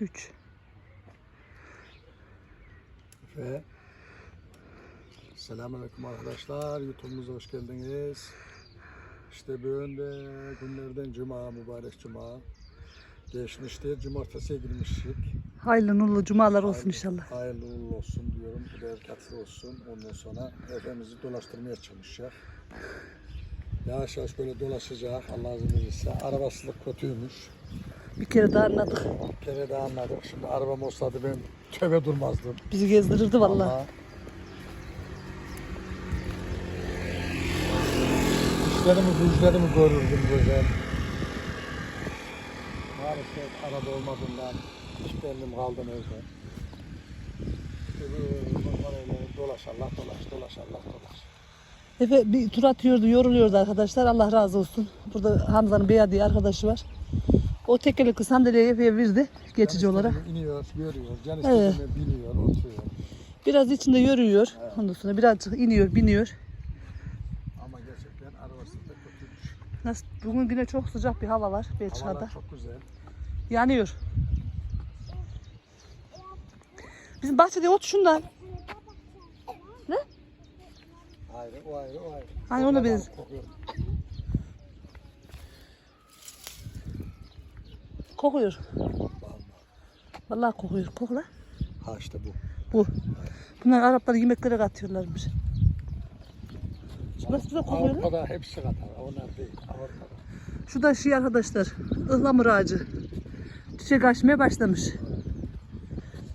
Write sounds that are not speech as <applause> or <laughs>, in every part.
3. Ve Selamünaleyküm arkadaşlar. YouTube'umuza hoş geldiniz. İşte bugün de günlerden cuma, mübarek cuma. Geçmişti. Cumartesiye girmiştik. Hayırlı nurlu cumalar olsun Hayırlı- inşallah. Hayırlı uğurlu olsun diyorum. Bereketli olsun. Ondan sonra efemizi dolaştırmaya çalışacak. Yavaş yavaş böyle dolaşacak. Allah izin verirse. Arabasızlık kötüymüş. Bir kere daha anladık. Bir kere daha anladık. Şimdi arabam olsaydı ben töbe durmazdım. Bizi gezdirirdi vallahi. Ama İşlerimi, güçlerimi görürdüm böyle. Maalesef araba olmadığından hiç bendim kaldım evde. Dolaş Allah dolaş, dolaş Allah dolaş. Efe bir tur atıyordu, yoruluyordu arkadaşlar. Allah razı olsun. Burada Hamza'nın diye arkadaşı var. O tekerlekli sandalyeyi Efe'ye verdi geçici Can olarak. iniyor, görüyor. Can Evet. biniyor, oturuyor. Biraz içinde yürüyor. Ondan sonra birazcık iniyor, biniyor. Ama gerçekten arabası da kötüymüş. Nasıl, bugün yine çok sıcak bir hava var Belçika'da. Havalar çok güzel. Yanıyor. Bizim bahçede ot şundan. Ayrı, o ayrı, o ayrı. Hani onu Kokuyor, kokuyor. Vallahi. Kokuyor. Kokla. Ha işte bu. Bu. Bunlar Araplar yemeklere katıyorlarmış. Nasıl güzel kokuyor. Avrupa'da hepsi kadar. Onlar değil. Avrupa'da. Şu da şey arkadaşlar. ıhlamur ağacı. Çiçek açmaya başlamış.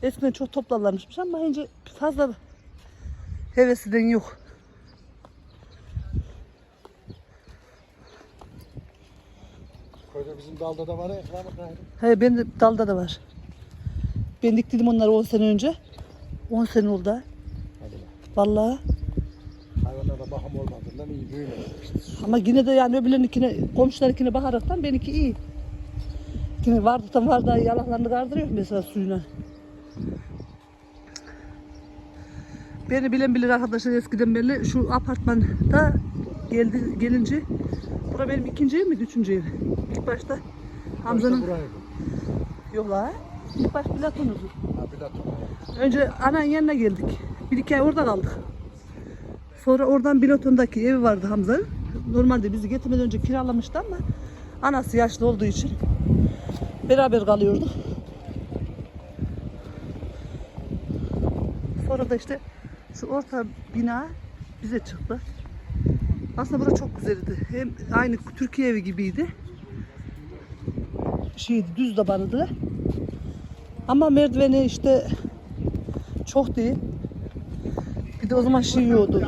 Eskiden çok toplarlarmışmış ama önce fazla hevesinden yok. Köyde bizim dalda da var ya. He ben de dalda da var. Ben diktim onları 10 sene önce. 10 sene oldu ha. Hadi. Vallahi. Hayvanlara bakım olmadığından iyi büyümedi işte. Ama yine de yani öbürlerinkine, komşularınkine bakaraktan benimki iyi. Yine vardıktan var da yalaklarını kardırıyor mesela suyuna. Beni bilen bilir arkadaşlar eskiden beri şu apartmanda geldi gelince bura benim ikinci ev miydi üçüncü ev? İlk başta Hamza'nın yok la. İlk baş Platon'udu. Ha dakika. Önce ananın yanına geldik. Bir iki ay orada kaldık. Sonra oradan Biloton'daki evi vardı Hamza'nın. Normalde bizi getirmeden önce kiralamıştı ama anası yaşlı olduğu için beraber kalıyorduk. Sonra da işte şu orta bina bize çıktı. Aslında burası çok güzeldi. Hem aynı Türkiye evi gibiydi. Şeydi düz tabanıydı. Ama merdiveni işte çok değil. Bir de o zaman şey yiyordu.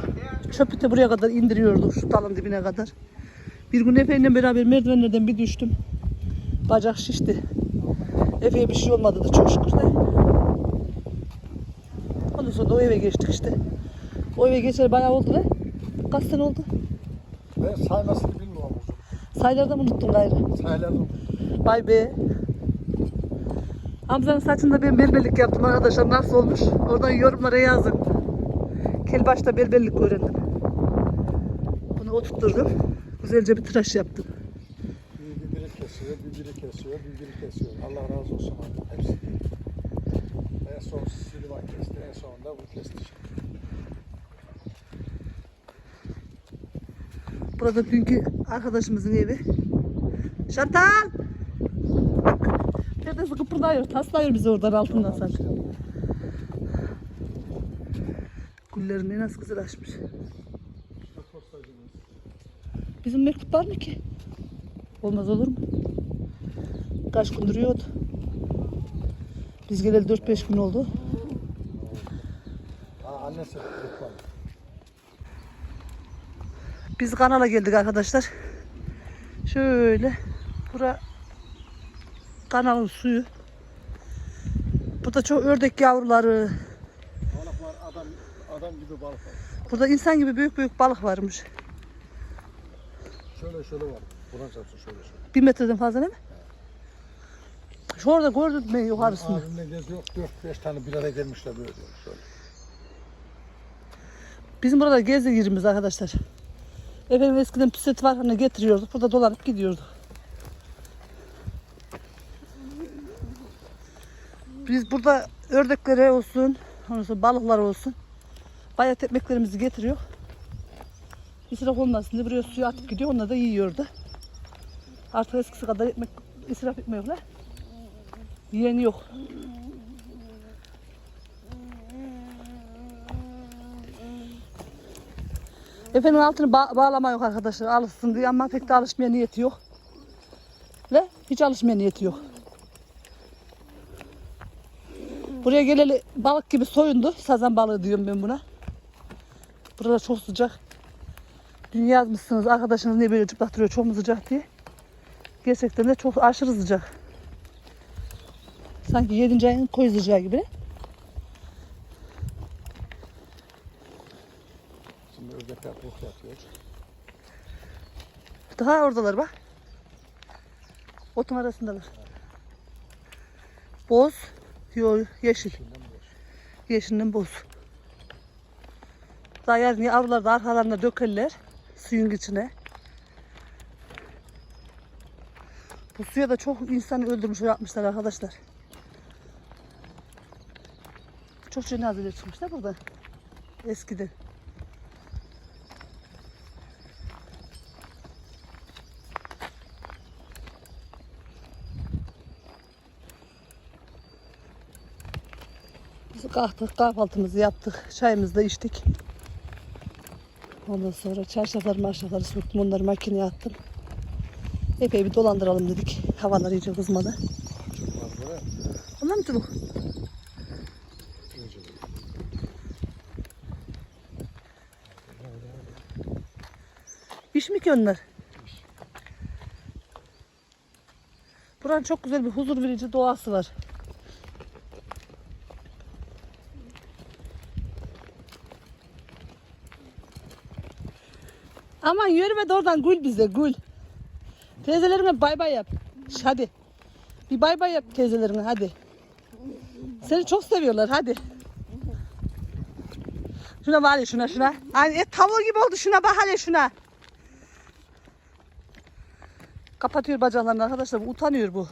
Çöpü de buraya kadar indiriyordu şu dalın dibine kadar. Bir gün Efe'yle beraber merdivenlerden bir düştüm. Bacak şişti. Efe'ye bir şey olmadı da çok şükür de. Ondan sonra da o eve geçtik işte. O eve geçer bayağı oldu da. Kaç sene oldu? Ben saymasını bilmiyorum. Sayılardan unuttum gayrı. Sayladım. Vay be. Hamza'nın saçında ben berberlik yaptım arkadaşlar. Nasıl olmuş? Oradan yorumlara yazın. Kelbaş'ta berberlik öğrendim. Bunu oturtturdum. Güzelce bir tıraş yaptım. Bir, bir biri kesiyor, bir biri kesiyor, bir biri kesiyor. Allah razı olsun abi. Hepsi. En son Silvan kesti, en sonunda bu kesti. Burada dünkü arkadaşımızın evi. Şantal! Perdesi kıpırdıyor, taslıyor bizi oradan altından sanki. Güllerin en az güzel açmış. Bizim mektup var mı ki? Olmaz olur mu? Kaç gün duruyordu. Biz geleli 4-5 gün oldu. Ha annesi. Biz kanala geldik arkadaşlar. Şöyle. Bura kanalın suyu. Burada çok ördek yavruları. Balık var, adam, adam gibi balık var. Burada insan gibi büyük büyük balık varmış. Şöyle şöyle var. Buran çarpsın şöyle şöyle. Bir metreden fazla değil mi? Şu orada gördün mü yukarısını? Abimle geziyor, 4-5 tane bir araya gelmişler böyle diyor. Şöyle. Bizim burada gezi yerimiz arkadaşlar. Efendim eskiden bisiklet var hani getiriyorduk. Burada dolanıp gidiyorduk. Biz burada ördeklere olsun, ondan balıklar olsun. Bayat ekmeklerimizi getiriyor. İsraf olmasın diye buraya suya atıp gidiyor. Onlar da yiyordu. Artık eskisi kadar ekmek israf etmiyorlar. Yiyen yok. Efendim altını ba- bağlama yok arkadaşlar alışsın diye ama pek de alışmaya niyeti yok. Ve hiç alışmaya niyeti yok. Buraya geleli balık gibi soyundu. Sazan balığı diyorum ben buna. Burada çok sıcak. Dün yazmışsınız arkadaşınız niye böyle cıplattırıyor çok mu sıcak diye. Gerçekten de çok aşırı sıcak. Sanki 7. ayın koyu sıcağı gibi. Şimdi ördekler kurt yapıyor. Daha oradalar bak. Otun arasındalar. Boz. Yo, yeşil. Yeşilinin boz. Daha yarın yavrular da arkalarına dökerler. Suyun içine. Bu suya da çok insanı öldürmüş yapmışlar arkadaşlar. Çok cenazeler çıkmışlar burada. Eskiden. Kalktık, kahvaltımızı yaptık, çayımızı da içtik. Ondan sonra çarşafları marşafları söktüm, onları makineye attım. Epey bir dolandıralım dedik. Havalar iyice kızmadı. Çocuk? İyice. İş mi ki onlar? Buranın çok güzel bir huzur verici doğası var. Aman yürüme de oradan gül bize gül. Teyzelerime bay bay yap. Şş, Hadi. Bir bay bay yap teyzelerime hadi. Seni çok seviyorlar hadi. Şuna bak hele şuna şuna. Aynı et tavuğu gibi oldu şuna bak hele şuna. Kapatıyor bacaklarını arkadaşlar. Utanıyor bu.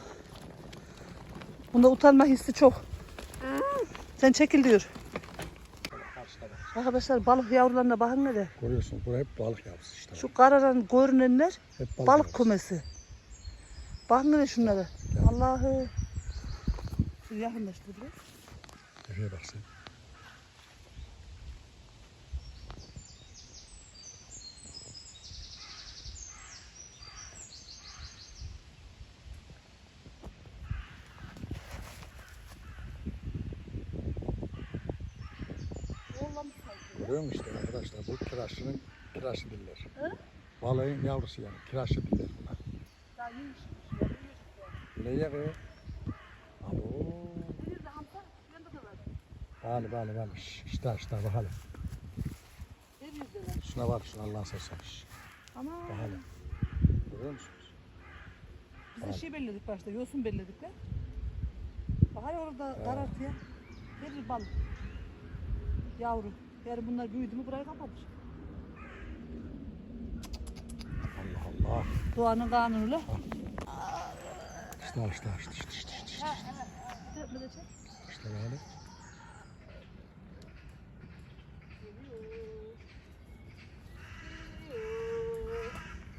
Bunda utanma hissi çok. Sen çekil diyor. Arkadaşlar balık yavrularına bakın ne de. Görüyorsun buraya hep balık yavrusu işte. Şu kararan görünenler Hep balık yavrusu. kumesi. Bakın ne şunlara. Allah'ı. Şöyle yakınlaştır biraz. Şuraya bak sen. Görüyor musun işte arkadaşlar bu kiraşçının kiraşı diller. Balığın yavrusu yani kiraşı diller buna. Ne yakıyor? Abo. Bale bale bale. Şş, İşte işte bak hele. Şuna bak şuna Allah'ın sesi. Ama Bak hele. Görüyor musunuz? biz de şey belledik başta. Yosun belledik de. Hele orada karartıya. Verir balık. Yavru. Yani bunlar büyüdü mü burayı kapatır. Allah Allah. Doğanın kanunuyla. İşte işte işte işte işte işte. İşte böyle.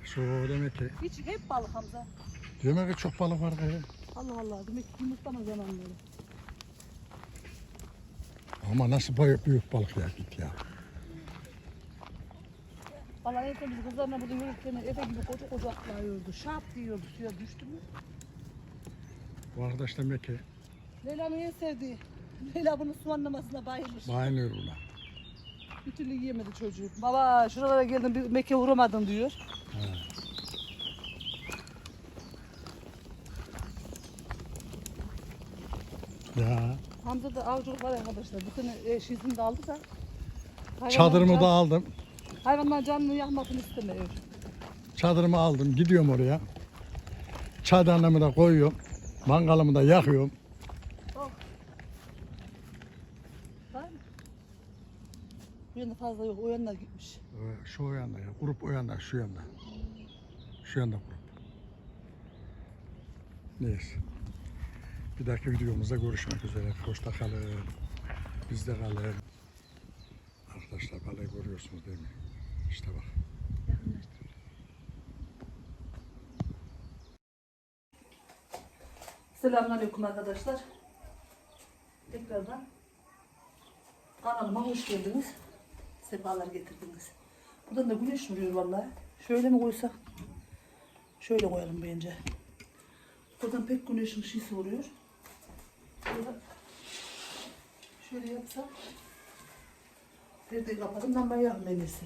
Şu demek ki, Hiç hep balık Hamza. demek ki çok balık var gayrı. Allah Allah. Demek ki yumurtlama zamanları. Ama nasıl büyük, büyük balık ya git ya. Vallahi Efe biz kızlarla burada yürürken Efe gibi koca koca atlıyordu. Şap diyordu suya düştü mü? Bu arkadaş demek ki Leyla'nın en sevdiği. Leyla bunun su anlamasına bayılır. bayılıyor buna. Bir türlü yiyemedi çocuğu. Baba şuralara geldim bir meke vuramadın diyor. Ya Hamza da avcılık var arkadaşlar. Sene eşisini de aldı da. hayvanların çadırımı can- da aldım. Hayvanlar canını yakmasını istemiyor. Çadırımı aldım. Gidiyorum oraya. Çadırımı da koyuyorum. Mangalımı da yakıyorum. Var mı? Bu yanda fazla yok. O yanına gitmiş. Ee, Şu o yanda ya. Grup o yanda. Şu yanda. Şu yanda grup. Neyse. Bir dahaki videomuzda görüşmek üzere. Hoşça kalın. Bizde kalın. Arkadaşlar balayı görüyorsunuz değil mi? İşte bak. Selamünaleyküm arkadaşlar. Tekrardan kanalıma hoş geldiniz. Sefalar getirdiniz. Buradan da güneş vuruyor vallahi. Şöyle mi koysak? Şöyle koyalım bence. Buradan pek güneşin ışığı vuruyor. Burada şöyle yapsam perdeyi kapadım lamba yanmayası.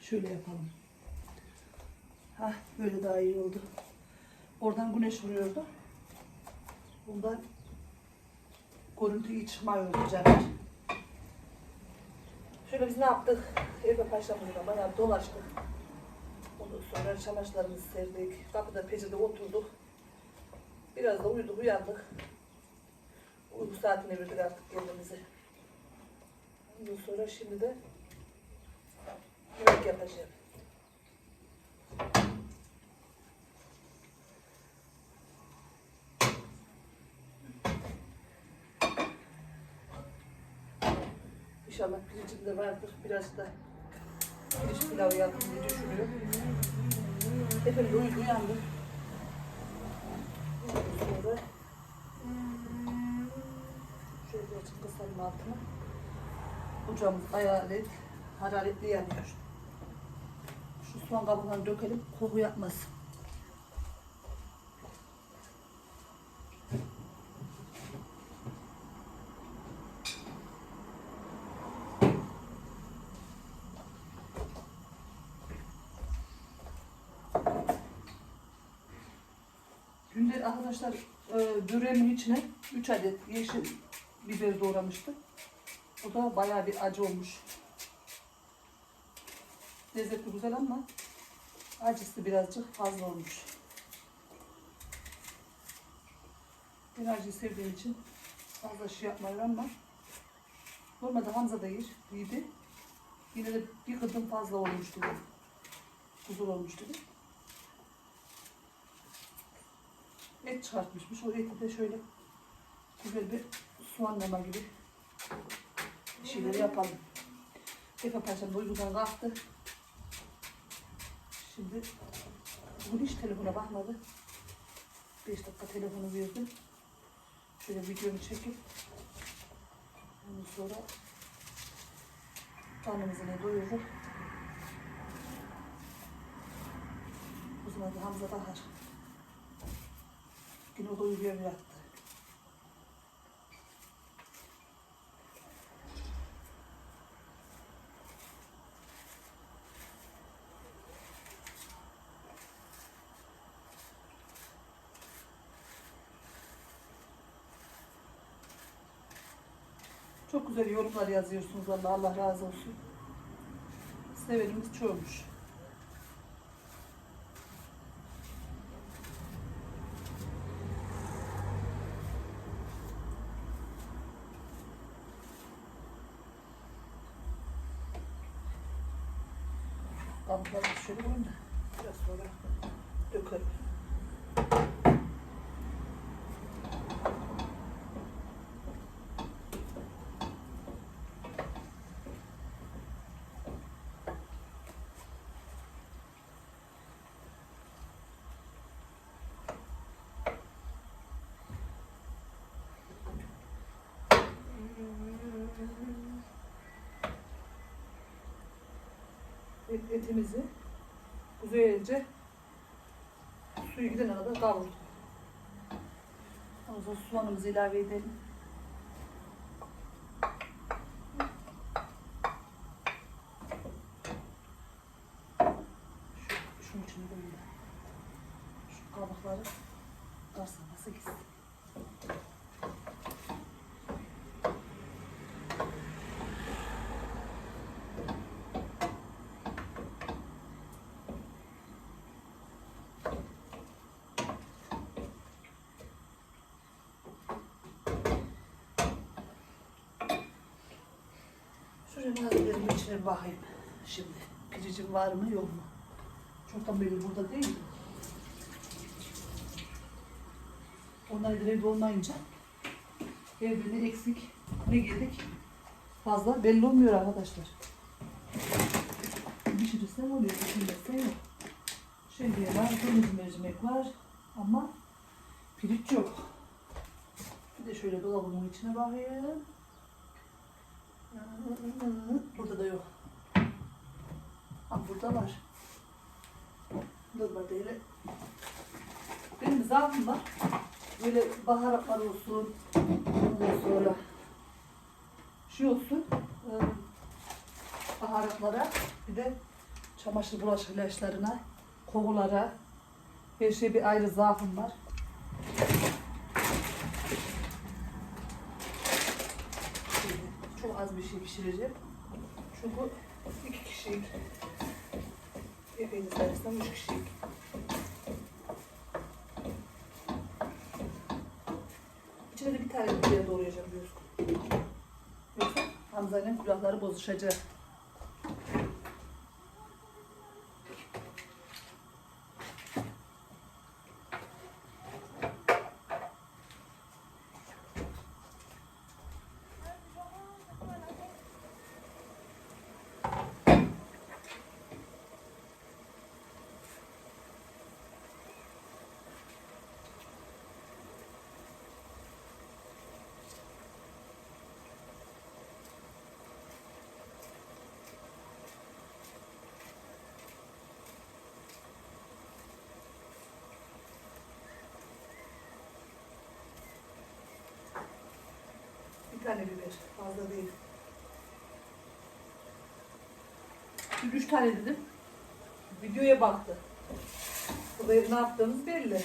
Şöyle yapalım. Hah böyle daha iyi oldu. Oradan güneş vuruyordu. Bundan görüntü iyi çıkmıyor olacak. Şöyle biz ne yaptık? Eve başlamızda bayağı dolaştık. Ondan sonra çamaşırlarımızı serdik. Kapıda peçete oturduk. Biraz da uyuduk uyandık. Uyku saatine verdik artık kendimizi. Ondan sonra şimdi de yemek yapacağım. İnşallah pirincim de vardır. Biraz da pirinç pilavı diye düşünüyorum. Efendim uyudu uyandı. Ondan sonra şöyle açık kısalım altına. Ocağımız hayalet, hararetli yanıyor. Şu soğan kabuklarını dökelim, koku yapmasın. Dün de arkadaşlar e, böreğimin içine 3 adet yeşil biber doğramıştım. O da bayağı bir acı olmuş. Lezzetli güzel ama acısı birazcık fazla olmuş. Ben acıyı sevdiğim için fazla şey yapmıyorum ama normalde Hamza da yer, yedi. Yine de bir kıdım fazla olmuştu. Güzel olmuştu. et çıkartmışmış. O eti de şöyle güzel bir soğanlama gibi bir şeyleri yapalım. Efe da uykudan kalktı. Şimdi bugün hiç telefona bakmadı. 5 dakika telefonu verdim. Şöyle videomu çekip ondan sonra karnımızı ne doyurur. O zaman da Hamza bakar. Yine o da uyuyor yattı. Çok güzel yorumlar yazıyorsunuz valla Allah razı olsun. Severimiz çoğumuş. Kabukları şöyle koyun da biraz sonra dökerim. Et- etimizi güzelce suyu gidene kadar kavurduk. Ondan sonra soğanımızı ilave edelim. Şu, şunun içine koyayım da. Şu kabukları karşısına gitsin. Şuraya malzemelerin içine bakayım şimdi. Piricim var mı yok mu? Çoktan beri burada değil. Onlar evde olmayınca evde ne eksik ne gedik fazla belli olmuyor arkadaşlar. Pişirirse oluyor, pişirmezse yok. Şimdi var, kırmızı mercimek var ama pirinç yok. Bir de şöyle dolabımın içine bakayım. Burada da yok. Ha burada var. Burada değil. Benim zaafım var. Böyle baharatlar olsun. Ondan sonra şey olsun. ıı, Baharatlara bir de çamaşır bulaşık ilaçlarına, kokulara her şey bir ayrı zaafım var. Şimdi çok az bir şey pişireceğim. Çünkü iki kişilik. Hepiniz arasında üç kişilik. İçine de bir tane biber doğrayacağım diyorsun. Yoksa Hamza'nın kulakları bozuşacak. Tane biber. Fazla değil. Dün üç tane dedim. Videoya baktı. Burada ne yaptığımız belli.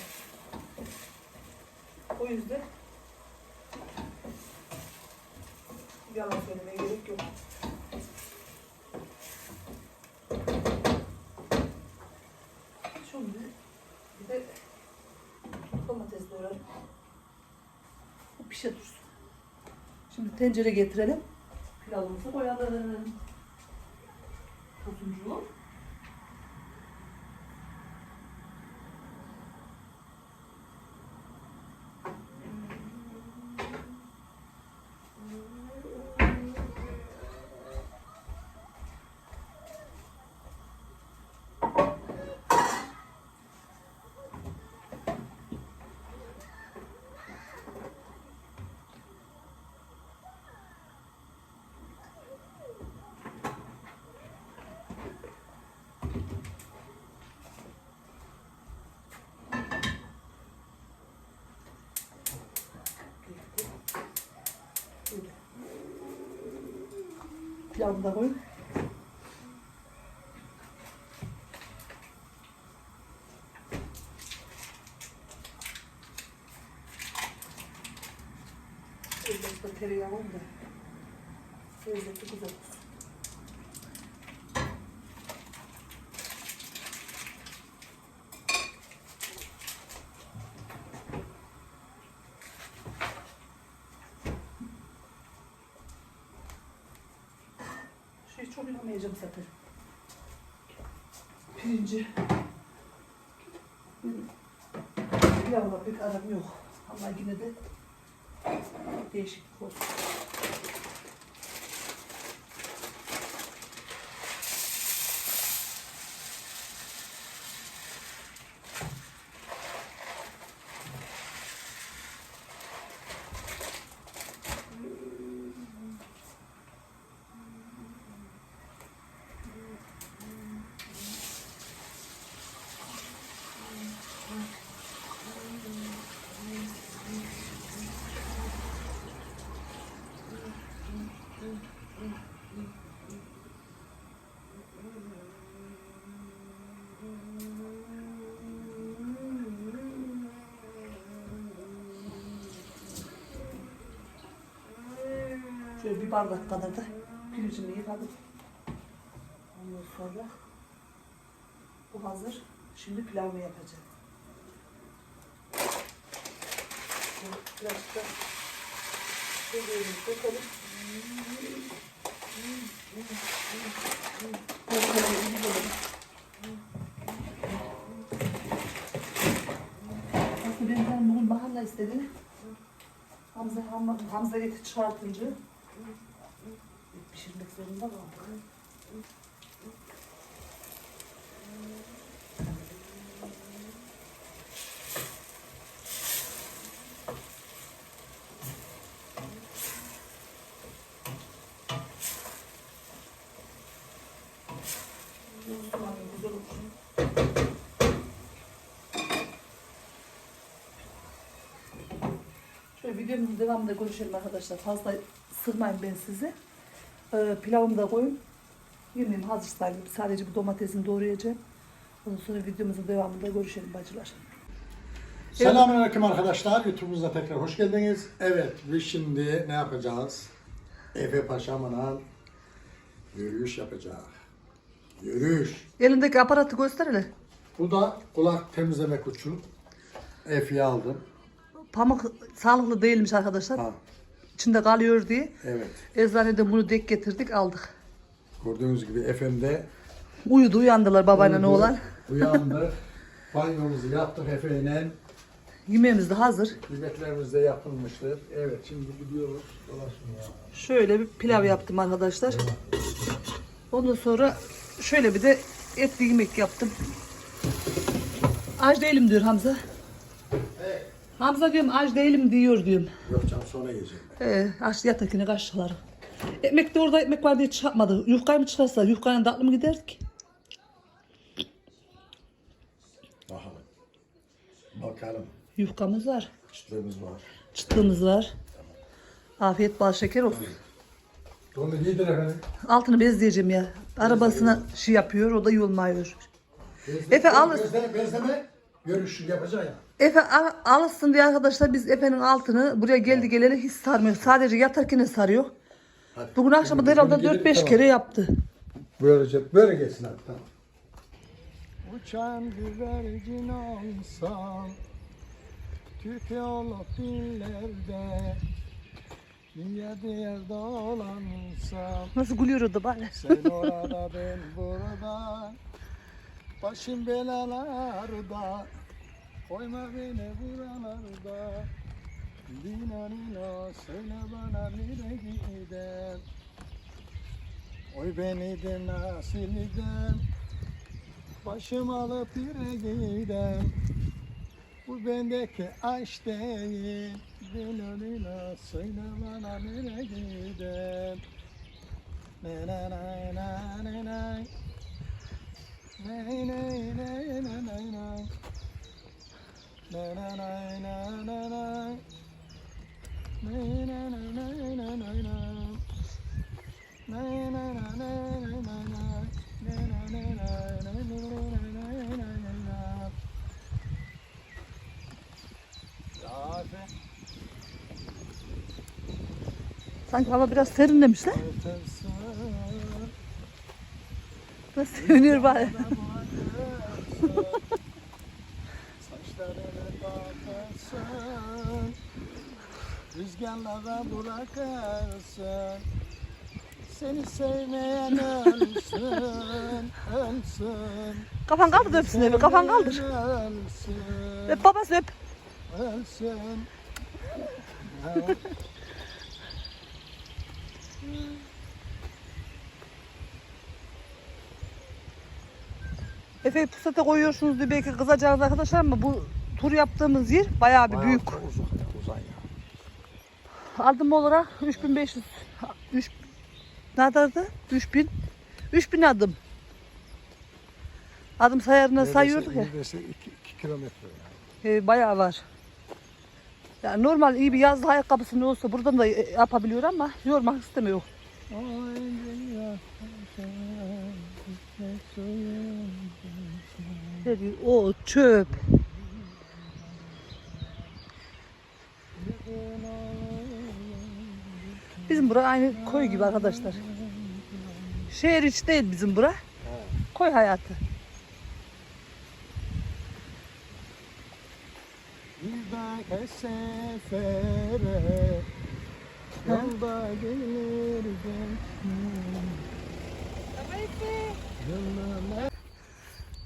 O yüzden yalan söylemeye gerek yok. Şimdi bir de domates doğrarım. Bu pişe dursun. Şimdi tencere getirelim. Pilavımızı koyalım. Tuzuncu. Şöyle. Pilavını da koy. Biraz da tereyağı oldu. Lezzetli güzel olsun. Çok yapamayacağım zaten. Pirinci. Pilavla pek aram yok. Ama yine de değişiklik olsun. Şöyle bir bardak kadar da pirincimi yıkadım. Ondan sonra bu hazır. Şimdi pilavımı yapacağım. Birazcık da dökelim. Aslında ben bugün makarna istedi. Hamza, Hamza, Hamza çıkartınca pişirmek zorunda olmuş. Şöyle videomuzun devamında görüşelim arkadaşlar. Fazla sıkmayın ben sizi. Ee, pilavımı da koyun. Yemeğim hazır sayılır. Sadece bu domatesini doğrayacağım. Ondan sonra videomuzun devamında görüşelim bacılar. Selamünaleyküm arkadaşlar. YouTube'umuza tekrar hoş geldiniz. Evet, biz şimdi ne yapacağız? Efe Paşa'mla yürüyüş yapacağız. Yürüyüş. Elindeki aparatı göster hele. Bu da kulak temizlemek için Efe'yi aldım. Pamuk sağlıklı değilmiş arkadaşlar. Ha, İçinde kalıyor diye. evet. Eczaneden bunu dek getirdik aldık. Gördüğünüz gibi Efe'm de Uyudu uyandılar babayla ne olan. Uyandı. <laughs> Banyomuzu yaptık Efe'yle. Yemeğimiz de hazır. Yemeklerimiz de yapılmıştır. Evet, şimdi gidiyoruz. Dolaşmaya. Şöyle bir pilav yaptım arkadaşlar. Ondan sonra şöyle bir de etli yemek yaptım. Aç değilim diyor Hamza. Evet. Hamza diyorum aç değilim diyor diyorum. Yok canım sonra yiyeceğim. Ee, aç yatakine kaşıkları. Ekmek de orada ekmek var diye çıkartmadı. Yufkayı mı çıkarsa yufkayla tatlı mı giderdik? Bakalım. Bakalım. Yufkamız var. Çıtlığımız var. Çıtlığımız var. Afiyet bal şeker olsun. Onu giydir efendim. Altını bezleyeceğim ya. Arabasına şey yapıyor o da yolmuyor. Efe, al. Bezleme, bezleme. Görüşü yapacağız ya. Efe al, alışsın diye arkadaşlar biz Efe'nin altını buraya geldi geleli hiç sarmıyor. Sadece yatarken sarıyor. Hadi. Bugün akşamı da herhalde Şimdi gidelim, 4-5 tamam. kere yaptı. Böylece, böyle geçsin hadi tamam. Uçan güvercin olsam Türkiye olup dillerde Dünya diğer dolansam Nasıl gülüyor da bari. Sen <laughs> orada ben burada Başım belalarda Koyma beni buralarda Dina nina söyle bana nereye gidelim Oy beni de nasıl edem Başım alıp yere gidem Bu bendeki aşk değil Dina nina söyle bana nereye gidelim Ne ne ne ne ne ne Ne ne ne ne ne ne Sanki hava biraz serin demişler. Nasıl <laughs> sevinir bari. Rüzgarlara bırakırsın. Seni sevmeyen ölsün, ölsün. Kafan kaldır öpsün Efe kafan kaldır. Ölsün. Öp babası öp. Ölsün. <laughs> Efe'yi pusata koyuyorsunuz diye belki kızacağız arkadaşlar ama bu tur yaptığımız yer bayağı bir büyük. Uzak, ya. Aldım olarak 3500 3 ne kadardı? 3000 3000 adım. Adım sayarına sayıyorduk ya. Neredeyse 2 kilometre yani. E, bayağı var. Yani normal iyi bir yazlı ayakkabısı ne olsa buradan da e, yapabiliyor ama yormak istemiyor. O çöp. Bizim bura aynı koy gibi arkadaşlar. Şehir içi değil bizim bura. Koy hayatı. Sefere Yolda gelir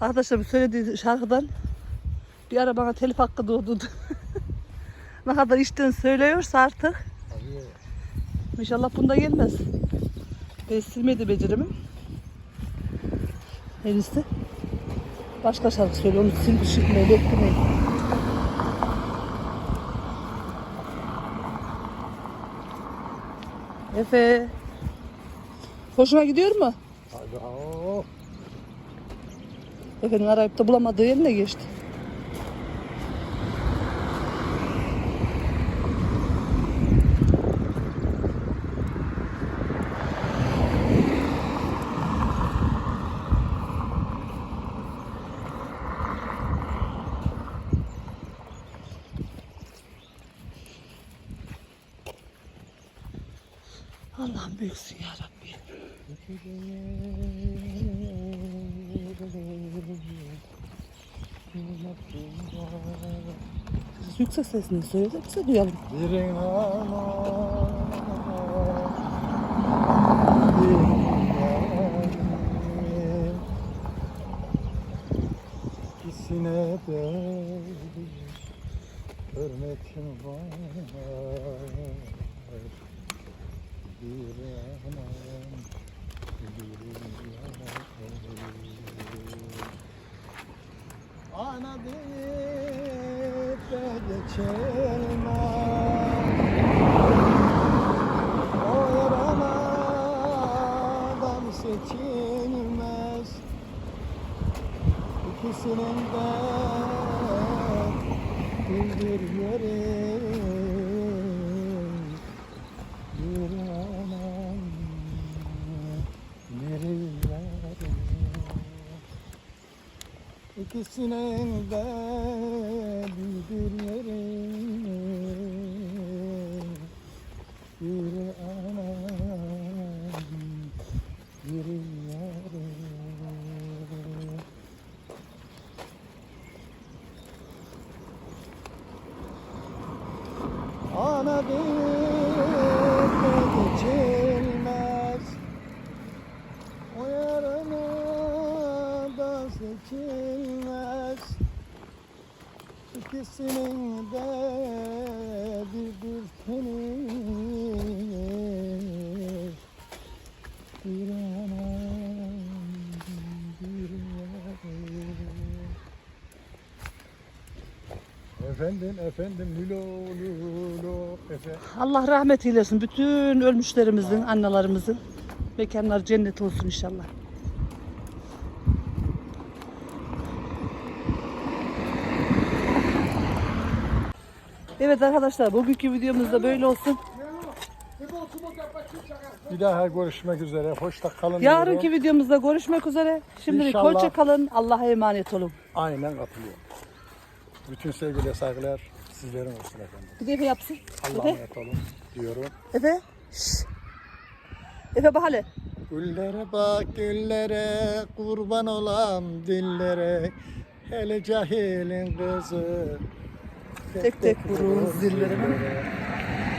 Arkadaşlar bu söylediği şarkıdan bir ara bana telif hakkı doğdu. <laughs> Ne kadar içtiğini söylüyorsa artık. İnşallah bunda gelmez. Beceremem. En iyisi. Başka şarkı söyle onu sil şıkmayı beklemeyin. Efe. Hoşuma gidiyor mu? Efe'nin arayıp da bulamadığı yerine geçti. Allah'ım büyüksün ya Rabbi. Yüksek sesini söyle de bize duyalım. Bir ana, bir İkisine de hürmetim var. Bir anam, bir yanım. Ana deyip de O yaranadan seçilmez. İkisinin de bir yeri Bir anam bir yarım İkisinin de bir bir yeri Bir anam bir yarım Ana deyip de geçilmez O yarına da seçilmez İkisinin de bir bir teni Bir anam bir yarım Efendim efendim lülo lülo efendim. Allah rahmet eylesin bütün ölmüşlerimizin, annelerimizin. Mekanlar cennet olsun inşallah. Evet arkadaşlar bugünkü videomuz da böyle olsun. Bir daha görüşmek üzere. Hoşça kalın. Yarınki diyorum. videomuzda görüşmek üzere. Şimdilik İnşallah. hoşça kalın. Allah'a emanet olun. Aynen katılıyorum. Bütün sevgiyle saygılar sizlerin olsun efendim. Bir de Efe yapsın. Allah'a Efe. emanet olun diyorum. Efe. Şşş. Efe bak hele. Güllere bak güllere kurban olam dillere hele cahilin kızı Tek tek vurur zillere. zillere.